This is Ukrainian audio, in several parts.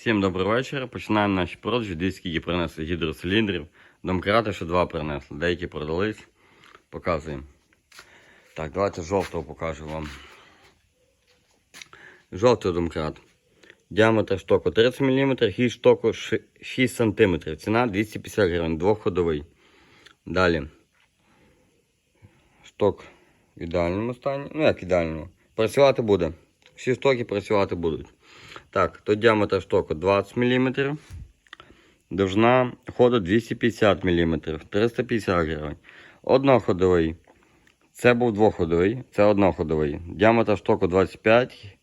Всім доброго вечора. Починаємо наші продажі. Дивіться, скільки принесли гідроциліндрів. Домкрати ще два принесли. Деякі продались. Показуємо. Так, давайте жовтого покажу вам. Жовтий домкрат. Діаметр штоку 30 мм, хід штоку 6 см. Ціна 250 гривень, двохходовий. Далі. Шток в ідеальному стані. Ну як ідеальному. Працювати буде. Всі штоки працювати будуть. Так, то діаметр штоку 20 мм. Довжина ходу 250 мм, 350 гривень. Одноходовий. Це був двоходовий, це одноходовий. Діаметр штоку 25,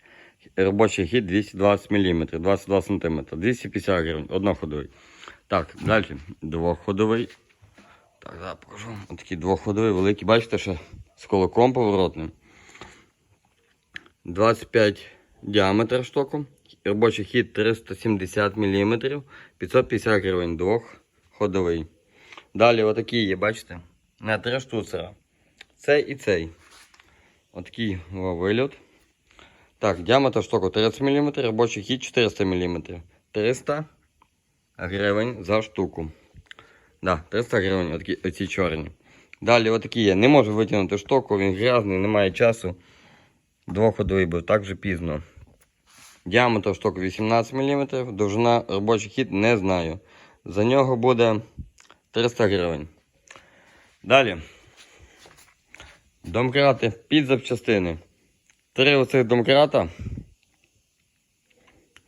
робочий хід 220 мм, 22 см, 250 гривень, одноходовий. Так, далі. Двоходовий. Так, зараз покажу. Ось двоходовий, великий. Бачите, що з кулаком поворотним. 25 діаметр штоку. Робочий хід 370 мм, 550 гривень, двохходовий. Далі отакі є, бачите? На три штуцера. Цей і цей. Отакий вильот. Так, діаметр штоку 30 мм, робочий хід 400 мм. 300 гривень за штуку. Да, 300 гривень, отакі, оці чорні. Далі отакі є. Не можу витягнути штоку, він грязний, немає часу. Двоходовий був, так же пізно. Діаметр штоку 18 мм, довжина робочий хід не знаю. За нього буде 300 гривень. Далі. Домкрати під запчастини. Три оцих домкрата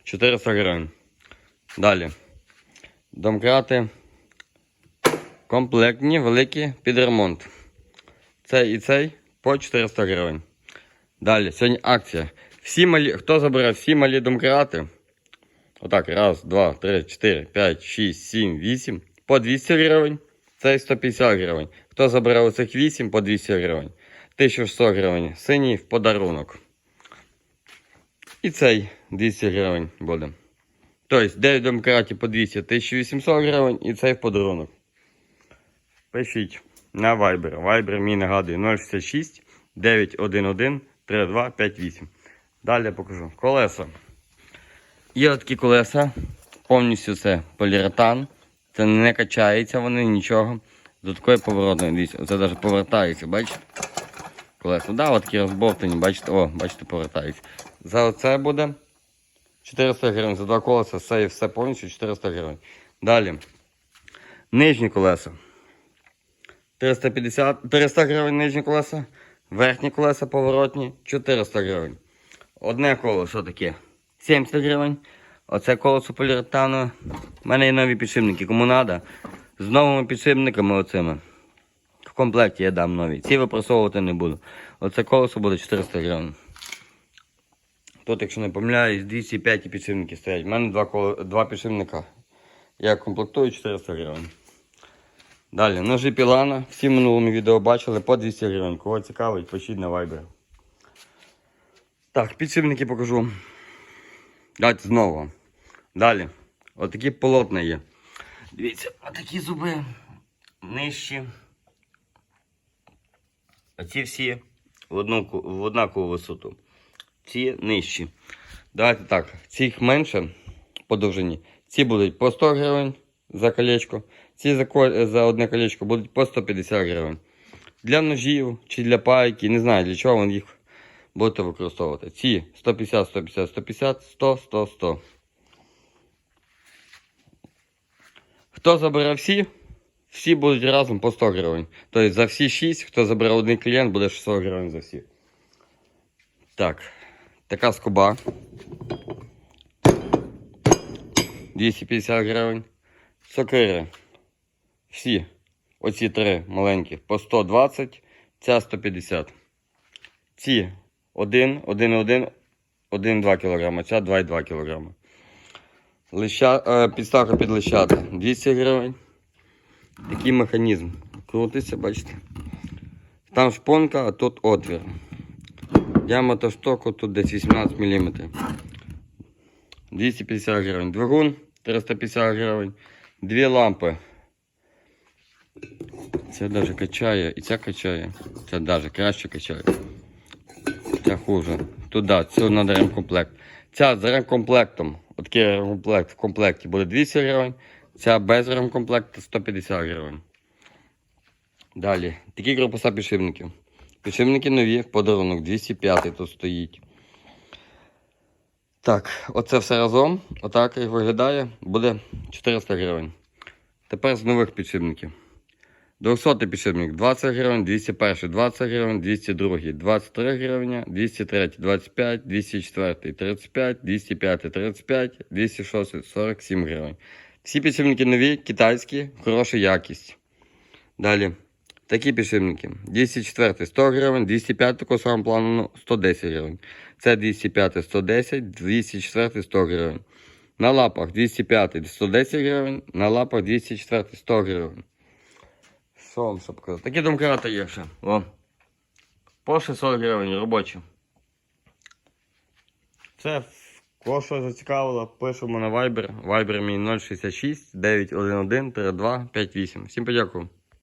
400 гривень. Далі. Домкрати комплектні, великі під ремонт. Цей і цей по 400 гривень. Далі, сьогодні акція. Всі малі, хто забере всі малі домкрати? Отак, раз, два, три, чотири, п'ять, шість, сім, вісім. По 200 гривень. Цей 150 гривень. Хто забере оцих 8 по 200 гривень. 1100 гривень. Синій в подарунок. І цей 200 гривень буде. Тобто 9 домкратів по 200 1800 гривень і цей в подарунок. Пишіть на Viber. Viber мій нагадує 066 911 3258. Далі покажу. Колеса. Є такі колеса. Повністю це поліуретан. Це не качається вони, нічого. До такої поворотної, дивіться, це навіть повертається, бачите? Колеса. Да, от такі розбовтані, бачите, о, бачите, повертається. За оце буде 400 гривень. За два колеса все і все повністю 400 гривень. Далі. Нижні колеса. 350, 300 гривень нижні колеса. Верхні колеса поворотні 400 гривень. Одне колесо таке 70 гривень. Оце колесо поліуретану. У мене є нові підшипники. Кому треба, з новими підшипниками оцими. В комплекті я дам нові. Ці випросовувати не буду. Оце колесо буде 400 гривень. Тут, якщо не помиляюсь, 205 підшипники стоять. У мене два, коло... два підшипника. Я комплектую 400 гривень. Далі, ножі Пілана. Всі в минулому відео бачили по 200 гривень. Кого цікавить, пишіть на Viber. Так, підшипники покажу. Давайте знову. Далі. Отакі полотна є. Дивіться, отакі зуби нижчі. А ці всі в, одну, в однакову висоту. Ці нижчі. Давайте так, цих менше по довжині. Ці будуть по 100 гривень за колечко. Ці за, за одне колечко будуть по 150 гривень. Для ножів чи для пайки, не знаю для чого ви їх будете використовувати. Ці 150, 150, 150, 100, 100, 100. Хто забере всі, всі будуть разом по 100 гривень. Тобто за всі 6, хто забере один клієнт, буде 600 гривень за всі. Так, така скоба. 250 гривень. Сокири. Всі. Оці три маленькі по 120, ця 150. Ці 1, 1, 1, 1,2 кг, ця 2,2 кг. Лища, е, підставка під лищата 200 гривень. Такий механізм. Крутиться, бачите. Там шпонка, а тут отвір. Діаметр штоку тут десь 18 мм. 250 гривень. Двигун 350 гривень. Дві лампи. Ця навіть качає і ця качає. Ця навіть краще качає. Ця хуже. Туди, цю треба ремкомплект. Ця з ремкомплектом. Отакий ремкомплект в комплекті буде 200 гривень. Ця без ремкомплекту 150 гривень. Далі. Такі корпуса підшипників. Підшипники нові, подарунок 205 тут стоїть. Так, оце все разом, отак як виглядає, буде 400 гривень. Тепер з нових підшипників. 200 підшипник 20 гривень, 201 20 гривень, 202 23 гривня, 203 25, 204 35, 205 35, 206 47 гривень. Всі підшипники нові, китайські, хороша якість. Далі. Такі підшипники. 204 100 гривень, 205 такого самого плану 110 гривень. Це 205 110, 204 100 гривень. На лапах 205 110 гривень, на лапах 204 100 гривень. Вам показати? Такі домкрати є ще. О. По 600 гривень робочі. Це кого що зацікавило, пишемо на Viber. Viber мій 066 911 32 58. Всім подякую.